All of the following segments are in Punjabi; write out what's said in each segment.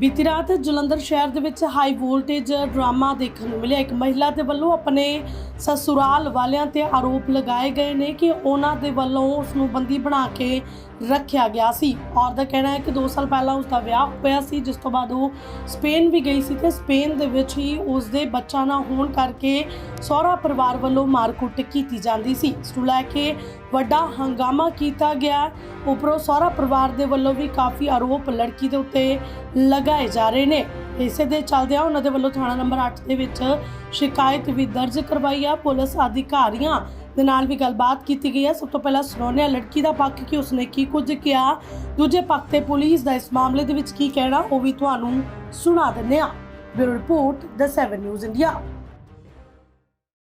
ਬੀਤੀ ਰਾਤ ਜਲੰਧਰ ਸ਼ਹਿਰ ਦੇ ਵਿੱਚ ਹਾਈ ਵੋਲਟੇਜ ਡਰਾਮਾ ਦੇਖਣ ਨੂੰ ਮਿਲਿਆ। ਇੱਕ ਮਹਿਲਾ ਦੇ ਵੱਲੋਂ ਆਪਣੇ ਸਸੁਰਾਲ ਵਾਲਿਆਂ ਤੇ ਆਰੋਪ ਲਗਾਏ ਗਏ ਨੇ ਕਿ ਉਹਨਾਂ ਦੇ ਵੱਲੋਂ ਉਸ ਨੂੰ ਬੰਦੀ ਬਣਾ ਕੇ ਰੱਖਿਆ ਗਿਆ ਸੀ। ਔਰ ਦਾ ਕਹਿਣਾ ਹੈ ਕਿ 2 ਸਾਲ ਪਹਿਲਾਂ ਉਸ ਦਾ ਵਿਆਹ ਹੋਇਆ ਸੀ, ਜਿਸ ਤੋਂ ਬਾਅਦ ਉਹ ਸਪੇਨ ਵੀ ਗਈ ਸੀ ਤੇ ਸਪੇਨ ਦੇ ਵਿੱਚ ਹੀ ਉਸ ਦੇ ਬੱਚਾ ਨਾ ਹੋਣ ਕਰਕੇ ਸਹੁਰਾ ਪਰਿਵਾਰ ਵੱਲੋਂ ਮਾਰਕੁੱਟ ਕੀਤੀ ਜਾਂਦੀ ਸੀ। ਇਸ ਨੂੰ ਲੈ ਕੇ ਵੱਡਾ ਹੰਗਾਮਾ ਕੀਤਾ ਗਿਆ। ਉਪਰੋਂ ਸਹੁਰਾ ਪਰਿਵਾਰ ਦੇ ਵੱਲੋਂ ਵੀ ਕਾਫੀ ਆਰੋਪ ਲੜਕੀ ਦੇ ਉੱਤੇ ਲਗਾਏ ਜਾ ਰਹੇ ਨੇ। ਇਸੇ ਦੇ ਚੱਲਦਿਆਂ ਉਹਨਾਂ ਦੇ ਵੱਲੋਂ ਥਾਣਾ ਨੰਬਰ 8 ਦੇ ਵਿੱਚ ਸ਼ਿਕਾਇਤ ਵੀ ਦਰਜ ਕਰਵਾਈ ਆ। ਪੁਲਿਸ ਅਧਿਕਾਰੀਆਂ ਦੇ ਨਾਲ ਵੀ ਗੱਲਬਾਤ ਕੀਤੀ ਗਈ ਹੈ। ਸਭ ਤੋਂ ਪਹਿਲਾਂ ਸੁਣਾਉਂਦੇ ਲੜਕੀ ਦਾ ਪੱਖ ਕਿ ਉਸਨੇ ਕੀ ਕੁਝ ਕਿਹਾ। ਦੂਜੇ ਪੱਖ ਤੇ ਪੁਲਿਸ ਦਾ ਇਸ ਮਾਮਲੇ ਦੇ ਵਿੱਚ ਕੀ ਕਹਿਣਾ ਉਹ ਵੀ ਤੁਹਾਨੂੰ ਸੁਣਾ ਦਿੰਦੇ ਹਾਂ। Bureau report the 7 news India.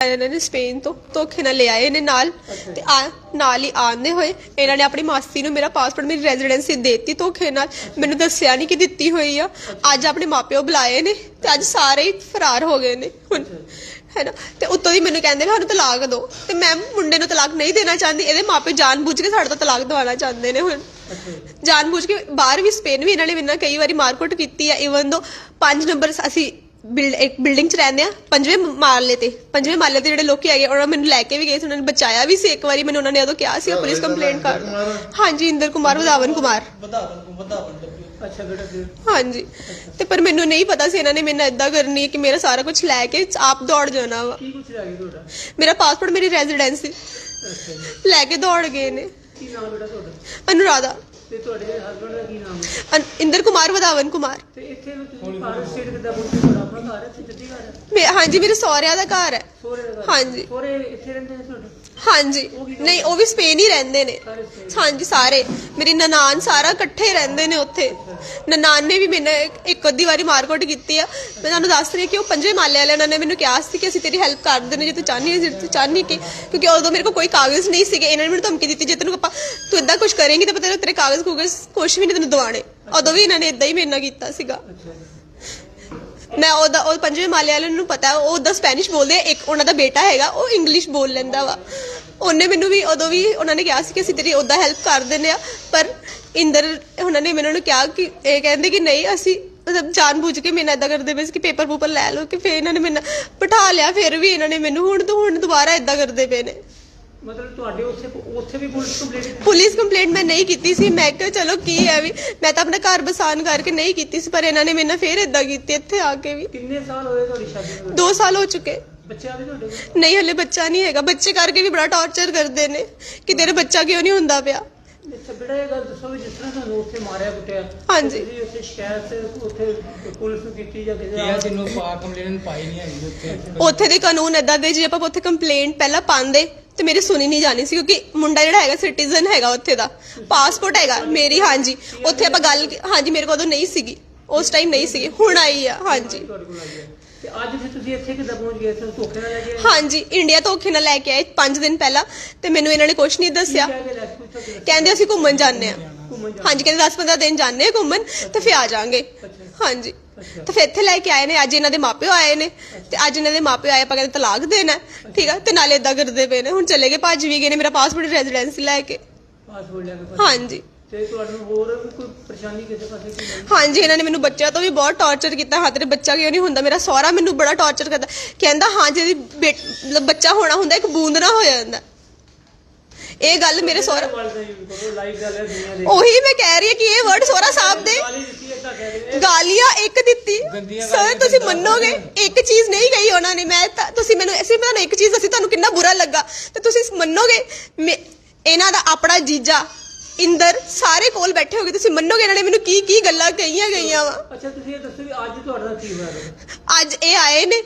ਇਹਨਾਂ ਨੇ ਸਪੇਨ ਤੋਂ ਧੋਖੇ ਨਾਲ ਲਿਆਏ ਨੇ ਨਾਲ। ਤੇ ਆ ਨਾਲ ਹੀ ਆਂਦੇ ਹੋਏ ਇਹਨਾਂ ਨੇ ਆਪਣੀ ਮਾਸੀ ਨੂੰ ਮੇਰਾ ਪਾਸਪੋਰਟ ਮੇਰੀ ਰੈਜ਼ੀਡੈਂਸੀ ਦੇਤੀ ਧੋਖੇ ਨਾਲ। ਮੈਨੂੰ ਦੱਸਿਆ ਨਹੀਂ ਕਿ ਦਿੱਤੀ ਹੋਈ ਆ। ਅੱਜ ਆਪਣੇ ਮਾਪਿਓ ਬੁਲਾਏ ਨੇ ਤੇ ਅੱਜ ਸਾਰੇ ਹੀ ਫਰਾਰ ਹੋ ਗਏ ਨੇ ਹੁਣ। ਹੈਨਾ ਤੇ ਉੱਤੋਂ ਦੀ ਮੈਨੂੰ ਕਹਿੰਦੇ ਨੇ ਸਾਨੂੰ ਤਲਾਕ ਦਿਓ। ਤੇ ਮੈਂ ਮੁੰਡੇ ਨੂੰ ਤਲਾਕ ਨਹੀਂ ਦੇਣਾ ਚਾਹੁੰਦੀ ਇਹਦੇ ਮਾਪੇ ਜਾਣਬੁੱਝ ਕੇ ਸਾਡੇ ਤੋਂ ਤਲਾਕ ਦਿਵਾਉਣਾ ਚਾਹੁੰਦੇ ਨੇ ਹੁਣ। ਜਾਣਬੁੱਝ ਕੇ ਬਾਹਰ ਵੀ ਸਪੇਨ ਵੀ ਇਹਨਾਂ ਨੇ ਮੇਰੇ ਨਾਲ ਕਈ ਵਾਰੀ ਮਾਰਕੁੱਟ ਕੀਤੀ ਆ ਇਵਨ ਦੋ 5 ਨੰਬਰ ਅਸੀਂ ਬਿਲਡ ਇੱਕ ਬਿਲਡਿੰਗ 'ਚ ਰਹਿੰਦੇ ਆ ਪੰਜਵੇਂ ਮਾਲੇ ਤੇ। ਪੰਜਵੇਂ ਮਾਲੇ ਤੇ ਜਿਹੜੇ ਲੋਕੀ ਆਏ ਉਹਨਾਂ ਮੈਨੂੰ ਲੈ ਕੇ ਵੀ ਗਏ ਸੀ ਉਹਨਾਂ ਨੇ ਬਚਾਇਆ ਵੀ ਸੀ ਇੱਕ ਵਾਰੀ ਮੈਨੂੰ ਉਹਨਾਂ ਨੇ ਉਦੋਂ ਕਿਹਾ ਸੀ ਪੁਲਿਸ ਕੰਪਲੇਂਟ ਕਰ ਹਾਂਜੀ ਇੰਦਰ ਕੁਮਾਰ ਵਧਾਵਨ ਕੁਮਾਰ। ਅੱਛਾ ਬੇਟਾ ਫਿਰ? ਹਾਂਜੀ। ਤੇ ਪਰ ਮੈਨੂੰ ਨਹੀਂ ਪਤਾ ਸੀ ਇਹਨਾਂ ਨੇ ਮੈਨੂੰ ਇਦਾਂ ਕਰਨੀ ਹੈ ਕਿ ਮੇਰਾ ਸਾਰਾ ਕੁਝ ਲੈ ਕੇ ਆਪ ਦੌੜ ਜਾਣਾ ਵਾ। ਕੀ ਕੁਛ ਲੱਗੇ ਤੁਹਾਡਾ? ਮੇਰਾ ਪਾਸਪੋਰਟ ਮੇਰੀ ਰੈਜ਼ੀਡੈਂਸੀ ਅੱਛਾ ਜੀ। ਲੈ ਕੇ ਦੌੜ ਗਏ ਨੇ। ਕੀ ਨਾਮ ਬੇਟਾ ਤੁਹਾਡਾ? ਅਨੁਰਾਧਾ। ਤੇ ਤੁਹਾਡੇ ਹਸਬੰਡ ਦਾ ਕੀ ਨਾਮ ਹੈ? ਅਨ- ਇੰਦਰ ਕੁਮਾਰ ਵਧਾਵਨ ਕੁਮਾਰ। ਤੇ ਇੱਥੇ ਵੀ ਤੁਸੀਂ ਭਾਰਤ ਸਟੇਟ ਕਿੱਦਾਂ ਪਹੁੰਚੇ ਤੁਹਾਡਾ ਆਪਣਾ ਘਰ ਹੈ? ਤੇ ਜੱਦੀ ਘਰ ਹੈ? ਮੇ- ਹਾਂਜੀ ਮੇਰੇ ਸਹੁਰਿਆਂ ਦਾ ਘਰ ਹੈ। ਸੋਰੇ ਦਾ ਘਰ? ਹਾਂਜੀ। ਸੋਰੇ ਇੱਥੇ ਰਹਿੰਦੇ ਨੇ ਤੁਹਾਡੇ? ਹਾਂਜੀ। ਨਹੀਂ, ਉਹ ਵੀ ਸਪੇਨ ਹੀ ਰਹਿੰਦੇ ਨੇ। ਹਾਂਜੀ, ਸਾਰੇ। ਮੇਰੀ ਨਨਾਨ ਸਾਰਾ ਇਕੱਠੇ ਰਹਿੰਦੇ ਨੇ ਉੱਥੇ। ਨਨਾਨ ਨੇ ਵੀ ਮੈਨੂੰ ਇੱਕ- ਅੱਧੀ ਵਾਰੀ ਮਾਰਕੁੱਟ ਕੀਤੀ ਆ। ਮੈਂ ਤੁਹਾਨੂੰ ਦੱਸ ਰਹੀ ਹਾਂ ਕਿ ਉਹ ਪੰਜਵੇਂ ਮਾਲੇ ਵਾਲੇ, ਉਹਨਾਂ ਨੇ ਮੈਨੂੰ ਕਿਹਾ ਸੀ ਕਿ ਅਸੀਂ ਤੇਰੀ ਹੈਲਪ ਕਰ ਦਿੰਦੇ ਜੇ ਤੂੰ ਚਾਹਨੀ ਹੈ, ਜੇ ਤੂੰ ਚਾਹਨੀ ਕਿ ਕਿਉਂਕਿ ਉਦੋਂ ਮੇਰੇ ਕੋਲ ਕੋਈ ਕਾਗਜ਼ ਨਹੀਂ ਸੀਗੇ। ਇਹਨਾਂ ਨੇ ਮੈਨੂੰ ਧਮਕੀ ਦਿੱਤੀ, ਜੇ ਤੈਨੂੰ ਆਪਾਂ ਤੂੰ ਇਦਾਂ ਕੁਝ ਕਰੇਂਗੀ ਤਾਂ ਪਤਾ ਤੇਰੇ ਕਾਗਜ਼ ਕੂਗਜ਼ ਕੁਝ ਵੀ ਨਹੀਂ ਤੈਨੂੰ ਦਵਾਣੇ ਉਦੋਂ ਵੀ ਇਹਨਾਂ ਨੇ ਇਦਾਂ ਹੀ ਮੇਰੇ ਨਾਲ ਕੀਤਾ ਸੀਗਾ। ਮੈਂ ਉਹਦਾ ਉਹ ਪੰਜਵੇਂ ਮਾਲੇ ਵਾਲੇ ਨੂੰ ਪਤਾ ਉਹ ਉਹਦਾ ਸਪੈਨਿਸ਼ ਬੋਲਦੇ ਆ, ਇੱਕ ਉਹਨਾਂ ਦਾ ਬੇਟਾ ਹੈਗਾ ਉਹ ਇੰਗਲਿਸ਼ ਬੋਲ ਲੈਂਦਾ ਵਾ। ਉਹਨੇ ਮੈਨੂੰ ਵੀ ਉਦੋਂ ਵੀ ਉਹਨਾਂ ਨੇ ਕਿਹਾ ਸੀ ਕਿ ਅਸੀਂ ਤੇਰੀ ਉਹਦਾ ਹੈਲਪ ਕਰ ਦਿੰਦੇ ਆ ਪਰ ਇੰਦਰ ਉਹਨਾਂ ਨੇ ਮੈਨੂੰ ਕਿਹਾ ਕਿ ਇਹ ਕਹਿੰਦੇ ਕਿ ਨਹੀਂ ਅਸੀਂ ਮਤਲਬ ਜਾਣਬੁੱਝ ਕੇ ਮੈਨੂੰ ਇਦਾਂ ਕਰਦੇ ਪਏ ਸੀ ਕਿ ਪੇਪਰ ਪੂਪਰ ਲੈ ਲਓ ਕਿ ਫਿਰ ਇਹਨਾਂ ਨੇ ਮੈਨੂੰ ਬਿਠਾ ਲਿਆ ਫਿਰ ਵੀ ਇਹਨਾਂ ਨੇ ਮੈਨੂੰ ਹੁਣ ਤੋਂ ਹੁਣ ਦੁਬਾਰਾ ਇਦਾਂ ਕਰਦੇ ਪਏ ਨੇ। ਮਤਲਬ ਤੁਹਾਡੇ ਉੱਥੇ ਉੱਥੇ ਵੀ ਪੁਲਿਸ ਕੰਪਲੇਂਟ ਪੁਲਿਸ ਕੰਪਲੇਂਟ ਮੈਂ ਨਹੀਂ ਕੀਤੀ ਸੀ। ਮੈਂ ਕਿਹਾ ਚਲੋ ਕੀ ਹੈ ਵੀ? ਮੈਂ ਤਾਂ ਆਪਣਾ ਘਰ ਬਸਾਨ ਕਰਕੇ ਨਹੀਂ ਕੀਤੀ ਸੀ ਪਰ ਇਹਨਾਂ ਨੇ ਮੇਰੇ ਨਾਲ ਫਿਰ ਇਦਾਂ ਕੀਤੀ ਇੱਥੇ ਆ ਕੇ ਵੀ। ਕਿੰਨੇ ਸਾਲ ਹੋਏ ਤੁਹਾਡੀ ਸ਼ਾਦੀ ਨੂੰ? 2 ਸਾਲ ਹੋ ਚੁੱਕੇ। ਬੱਚਾ ਵੀ ਤੁਹਾਡੇ ਕੋਲ? ਨਹੀਂ ਹਲੇ ਬੱਚਾ ਨਹੀਂ ਹੈਗਾ। ਬੱਚੇ ਕਰਕੇ ਵੀ ਬੜਾ ਟੌਰਚਰ ਕਰਦੇ ਨੇ। ਕਿ ਤੇਰੇ ਬੱਚਾ ਕਿਉਂ ਨਹੀਂ ਹੁੰਦਾ ਪਿਆ? ਅੱਛਾ ਬੇਟਾ ਇਹ ਗੱਲ ਦੱਸੋ ਵੀ ਜਿਸ ਤਰ੍ਹਾਂ ਤੁਹਾਨੂੰ ਉੱਥੇ ਮਾਰਿਆ ਕੁੱਟਿਆ। ਹਾਂਜੀ। ਤੁਸੀਂ ਉੱਥੇ ਸ਼ਿਕਾਇਤ ਉੱਥੇ ਪੁਲਿਸ ਨੂੰ ਕੀਤੀ ਜਾਂ ਕਿਸੇ ਇਹ ਤੈਨੂੰ ਪਾ ਕੰਪਲੇਨ ਪਾਈ ਨਹੀਂ ਹੈਗੀ ਉੱਥੇ। ਉੱਥੇ ਦੇ ਕਾਨੂੰਨ ਏਦਾਂ ਦੇ ਜੇ ਆਪਾਂ ਉੱਥੇ ਕੰਪਲੇਂਟ ਪਹਿਲਾਂ ਪਾਉਂਦੇ ਤੇ ਮੇਰੀ ਸੁਣੀ ਨਹੀਂ ਜਾਣੀ ਸੀ ਕਿਉਂਕਿ ਮੁੰਡਾ ਜਿਹੜਾ ਹੈਗਾ ਸਿਟੀਜ਼ਨ ਹੈਗਾ ਉੱਥੇ ਦਾ। ਪਾਸਪੋਰਟ ਹੈਗਾ ਮੇਰੀ ਹਾਂਜੀ। ਉੱਥੇ ਆਪਾਂ ਗੱਲ ਹਾਂਜੀ ਮੇਰੇ ਕੋਲ ਉਦੋਂ ਨਹੀਂ ਸੀਗੀ। ਉਸ ਟਾਈਮ ਨਹੀਂ ਸੀਗੀ ਹੁਣ ਆਈ ਆ ਹਾਂਜੀ। ਤੁਹਾਡੇ ਕੋਲ ਆ। ਗਿਆ ਤੇ ਅੱਜ ਫਿਰ ਤੁਸੀਂ ਇੱਥੇ ਕਿੱਦਾਂ ਪਹੁੰਚ ਗਏ? ਇੱਥੇ ਧੋਖੇ ਨਾਲ ਲੈ ਕੇ ਆਏ? ਹਾਂਜੀ ਇੰਡੀਆ ਤੋਂ ਔਖੇ ਨਾਲ ਲੈ ਕੇ ਆਏ 5 ਦਿਨ ਪਹਿਲਾਂ ਤੇ ਮੈਨੂੰ ਇਹਨਾਂ ਨੇ ਕੁਝ ਨਹੀਂ ਦੱਸਿਆ। ਕਹਿ ਕੇ ਲੈ? ਕਹਿੰਦੇ ਅਸੀਂ ਘੁੰਮਣ ਜਾਂਦੇ ਆ ਜਾ ਹਾਂਜੀ ਕਹਿੰਦੇ 10-15 ਦਿਨ ਜਾਂਦੇ ਆ ਘੁੰਮਣ ਤੇ ਫਿਰ ਆ ਜਾਾਂਗੇ ਹਾਂਜੀ ਤੇ ਫਿਰ ਇੱਥੇ ਲੈ ਕੇ ਆਏ ਨੇ। ਅੱਜ ਇਹਨਾਂ ਦੇ ਮਾਪਿਓ ਆਏ ਨੇ। ਤੇ ਅੱਜ ਇਹਨਾਂ ਦੇ ਮਾਪਿਓ ਆਏ ਆਪਾਂ ਕਹਿੰਦੇ ਤਲਾਕ ਦੇਣਾ ਹੈ, ਠੀਕ ਆ? ਤੇ ਨਾਲੇ ਇਦਾਂ ਕਰਦੇ ਪਏ ਨੇ। ਹੁਣ ਚਲੇ ਗਏ ਭੱਜ ਵੀ ਗਏ ਨੇ ਮੇਰਾ ਪਾਸਪੋਰਟ ਰੈਜ਼ੀਡੈਂਸੀ ਲੈ ਕੇ। ਪਾਸਪੋਰਟ ਲੈ ਕੇ ਹਾਂਜੀ। ਤੇ ਤੁਹਾਨੂੰ ਹੋਰ ਵੀ ਕੋਈ ਪਰੇਸ਼ਾਨੀ ਕਿਸੇ ਪਾਸੇ ਕੀ ਨਹੀਂ? ਹਾਂਜੀ ਇਹਨਾਂ ਨੇ ਮੈਨੂੰ ਬੱਚਿਆਂ ਤੋਂ ਵੀ ਬਹੁਤ ਟੌਰਚਰ ਕੀਤਾ। ਹਾਂ ਤੇਰੇ ਬੱਚਾ ਕਿਉਂ ਨਹੀਂ ਹੁੰਦਾ? ਮੇਰਾ ਸਹੁਰਾ ਮੈਨੂੰ ਬੜਾ ਟੌਰਚਰ ਕਰਦਾ। ਕਹਿੰਦਾ ਹਾਂ ਬੇਟ- ਮਤਲਬ ਬੱਚਾ ਹੋਣਾ ਹੁੰਦਾ ਇੱਕ ਬੂੰਦ ਨਾ ਹੋ ਜਾਂਦਾ। ਇਹ ਗੱਲ ਮੇਰੇ ਸਹੁਰਾ ਵਾਲ ਦਾ ਯੂਜ਼ ਕਰੋ ਲਾਈਵ ਗੱਲ ਹੈ ਦੁਨੀਆ ਦੇ ਉਹੀ ਮੈਂ ਕਹਿ ਰਹੀ ਹਾਂ ਕਿ ਇਹ ਵਰਡ ਸਹੁਰਾ ਸਾਹਿਬ ਦੇ ਗਾਲੀਆਂ ਇੱਕ ਦਿੱਤੀ। ਸਰ ਤੁਸੀਂ ਮੰਨੋਗੇ? ਇੱਕ ਚੀਜ਼ ਨਹੀਂ ਕਹੀ ਉਹਨਾਂ ਨੇ। ਮੈਂ ਤਾਂ- ਤੁਸੀਂ ਮੈਨੂੰ ਸਿਰਫ ਤੁਹਾਨੂੰ ਇੱਕ ਚੀਜ਼ ਦੱਸੀ ਤੁਹਾਨੂੰ ਕਿੰਨਾ ਬੁਰਾ ਲੱਗਾ। ਤੇ ਤੁਸੀਂ ਮੰਨੋਗੇ? ਮੈਂ- ਇਹਨਾਂ ਦਾ ਆਪਣਾ ਜੀਜਾ ਇੰਦਰ ਸਾਰੇ ਕੋਲ ਬੈਠੇ ਹੋਗੇ। ਤੁਸੀਂ ਮੰਨੋਗੇ ਇਹਨਾਂ ਨੇ ਮੈਨੂੰ ਕੀ ਕੀ ਗੱਲਾਂ ਕਹੀਆਂ ਗਈਆਂ ਵਾ? ਅੱਛਾ ਤੁਸੀਂ ਇਹ ਦੱਸੋ ਵੀ ਅੱਜ ਤੁਹਾਡੇ ਨਾਲ ਕੀ ਹੋਇਆ ਅੱਜ ਇਹ ਆਏ ਨੇ।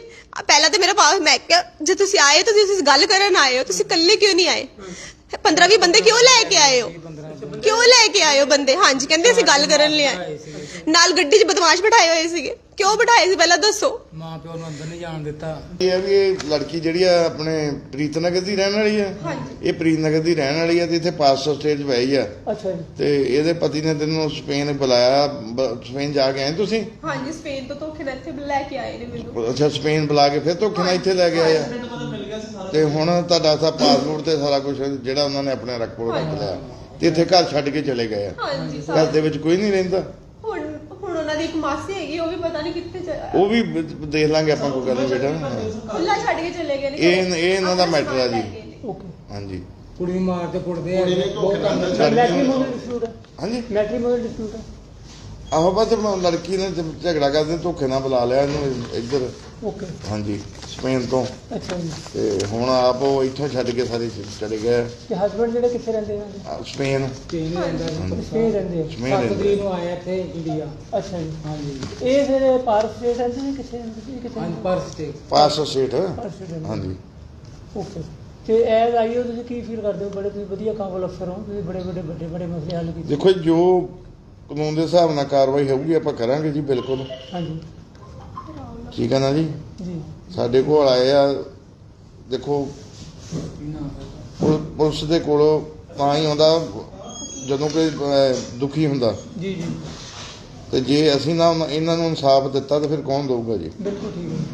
ਪਹਿਲਾਂ ਤਾਂ ਮੇਰਾ ਪਾਸ ਮੈਂ ਕਿਹਾ ਜੇ ਤੁਸੀਂ ਆਏ ਤਾਂ ਤੁਸੀਂ ਗੱਲ ਕਰਨ ਆਏ ਹੋ। ਤੁਸੀਂ ਇਕੱਲੇ ਕਿਉਂ ਨਹੀਂ ਆਏ? 15 20 ਬੰਦੇ ਕਿਉਂ ਲੈ ਕੇ ਆਏ ਹੋ? ਕਿਉਂ ਲੈ ਕੇ ਆਏ ਹੋ ਬੰਦੇ? ਹਾਂਜੀ ਕਹਿੰਦੇ ਅਸੀਂ ਗੱਲ ਕਰਨ ਲਈ ਆਏ। ਨਾਲ ਗੱਡੀ 'ਚ ਬਦਮਾਸ਼ ਬਿਠਾਏ ਹੋਏ ਸੀਗੇ। ਕਿਉਂ ਬਿਠਾਏ ਸੀ? ਪਹਿਲਾਂ ਦੱਸੋ। ਮਾਂ ਪਿਓ ਨੂੰ ਅੰਦਰ ਨਹੀਂ ਜਾਣ ਦਿੱਤਾ। ਇਹ ਹੈ ਵੀ ਇਹ ਲੜਕੀ ਜਿਹੜੀ ਆ ਆਪਣੇ ਪ੍ਰੀਤਨਗਰ ਦੀ ਰਹਿਣ ਵਾਲੀ ਆ। ਇਹ ਪ੍ਰੀਤਨਗਰ ਦੀ ਰਹਿਣ ਵਾਲੀ ਆ ਤੇ ਇੱਥੇ ਪਾਸਪੋਰਟ ਸਟੇਜ ਪਈ ਆ। ਅੱਛਾ ਜੀ। ਤੇ ਇਹਦੇ ਪਤੀ ਨੇ ਤੈਨੂੰ ਸਪੇਨ ਬੁਲਾਇਆ। ਬ- ਸਪੇਨ ਜਾ ਕੇ ਆਏ ਤੁਸੀਂ? ਹਾਂਜੀ ਸਪੇਨ ਤੋਂ ਧੋਖੇ ਨਾਲ ਇੱਥੇ ਲੈ ਕੇ ਆਏ ਨੇ ਮੈਨੂੰ। ਅੱਛਾ ਸਪੇਨ ਬੁਲਾ ਕੇ ਫਿਰ ਧੋਖੇ ਨਾਲ ਇੱਥੇ ਲੈ ਕੇ ਆਏ ਆ। ਤੇ ਹੁਣ ਤੁਹਾਡਾ ਸਾ ਪਾਸਪੋਰਟ ਤੇ ਸਾਰਾ ਕੁਝ ਜਿਹੜਾ ਉਹਨਾਂ ਨੇ ਆਪਣੇ ਰਕਬੋੜ ਰੱਖ ਲਿਆ। ਤੇ ਇੱਥੇ ਘਰ ਛੱਡ ਕੇ ਚਲੇ ਗਏ ਆ। ਹਾਂਜੀ ਘਰ ਦੇ ਵਿੱਚ ਕੋਈ ਨਹੀਂ ਰਹਿੰਦਾ। ਹੁਣ ਹੁਣ ਉਹਨਾਂ ਦੀ ਇੱਕ ਮਾਸੀ ਹੈਗੀ ਉਹ ਵੀ ਪਤਾ ਨਹੀਂ ਕਿੱਥੇ ਚ- ਉਹ ਵੀ ਬ- ਦੇਖ ਲਾਂਗੇ ਆਪਾਂ ਕੋਈ ਗੱਲ ਨਹੀਂ ਬੇਟਾ ਹਾਂ। ਖੁੱਲਾ ਛੱਡ ਕੇ ਚਲੇ ਗਏ ਨੇ। ਇਹ ਇਹ ਇਹਨਾਂ ਦਾ ਮੈਟਰ ਆ ਜੀ। ਓਕੇ ਹਾਂਜੀ। ਕੁੜੀ ਨੂੰ ਮਾਰਦੇ ਕੁੱਟਦੇ ਆ। ਬਹੁਤ ਮੈਟਰੀਮੋਨੀਅਲ ਡਿਸਪਿਊਟ ਹੈ ਹਾਂਜੀ। ਮੈਟਰੀਮੋਨੀਅਲ ਡਿਸਪਿਊਟ ਹੈ ਆਹੋ ਬਸ ਮੈਂ ਲੜਕੀ ਨੇ ਝ- ਝਗੜਾ ਕਰਦੇ ਧੋਖੇ ਨਾਲ ਬੁਲਾ ਲਿਆ ਇਹਨੂੰ ਇੱਧਰ। ਓਕੇ। ਹਾਂਜੀ ਸਪੇਨ ਤੋਂ। ਅੱਛਾ ਜੀ। ਤੇ ਹੁਣ ਆਪ ਉਹ ਇੱਥੋਂ ਛੱਡ ਕੇ ਸਾਰੇ ਚ- ਚਲੇ ਗਏ। ਤੇ ਹਸਬੰਡ ਜਿਹੜੇ ਕਿੱਥੇ ਰਹਿੰਦੇ ਹਨ ਆ, ਸਪੇਨ। ਚੇਂਜ ਰਹਿੰਦਾ ਹਾਂਜੀ। ਸਪੇਨ ਰਹਿੰਦੇ ਆ। ਸਪੇਨ ਸੱਤ ਰਹਿੰਦੇ ਤਰੀਕ ਨੂੰ ਆਇਆ ਇੱਥੇ ਇੰਡੀਆ। ਅੱਛਾ ਜੀ। ਹਾਂਜੀ। ਇਹ ਫਿਰ ਪਾਰਕ ਸਟੇਟ ਰਹਿੰਦੇ ਨੇ ਕਿੱਥੇ ਰਹਿੰਦੇ ਸੀ? ਕਿੱਥੇ ਹਾਂਜੀ ਪਰਸ ਤੇ ਪਾਸ ਸੇਠ ਪਾਰਕ ਸਟੇਟ ਰਹਿੰਦੇ ਹਾਂਜੀ। ਓਕੇ। ਤੇ ਐਜ਼ ਆਈਓ ਤੁਸੀਂ ਕੀ ਫੀਲ ਕਰਦੇ ਹੋ? ਬੜੇ ਤੁਸੀਂ ਵਧੀਆ ਕਾਬਲ ਅਫਸਰ ਹੋ। ਤੁਸੀਂ ਬੜੇ ਬੜੇ ਵੱਡੇ ਵੱਡੇ ਮਸਲੇ ਹੱਲ ਕੀਤੇ। ਦੇਖੋ ਜੀ, ਜੋ ਕਾਨੂੰਨ ਦੇ ਹਿਸਾਬ ਨਾਲ ਕਾਰਵਾਈ ਹੋਊਗੀ ਆਪਾਂ ਕਰਾਂਗੇ ਜੀ ਬਿਲਕੁਲ। ਹਾਂਜੀ। ਠੀਕ ਹੈ ਨਾ ਜੀ? ਜੀ। ਸਾਡੇ ਕੋਲ ਆਏ ਆ ਦੇਖੋ ਪੁਲ- ਪੁਲਿਸ ਦੇ ਕੋਲ ਤਾਂ ਹੀ ਆਉਂਦਾ ਜਦੋਂ ਕੋਈ ਅਹ, ਦੁਖੀ ਹੁੰਦਾ। ਜੀ ਜੀ। ਤੇ ਜੇ ਅਸੀਂ ਨਾ ਉਹਨਾਂ- ਇਹਨਾਂ ਨੂੰ ਇਨਸਾਫ ਦਿੱਤਾ ਤਾਂ ਫਿਰ ਕੌਣ ਦਊਗਾ ਜੀ? ਬਿਲਕੁਲ ਠੀਕ ਹੈ।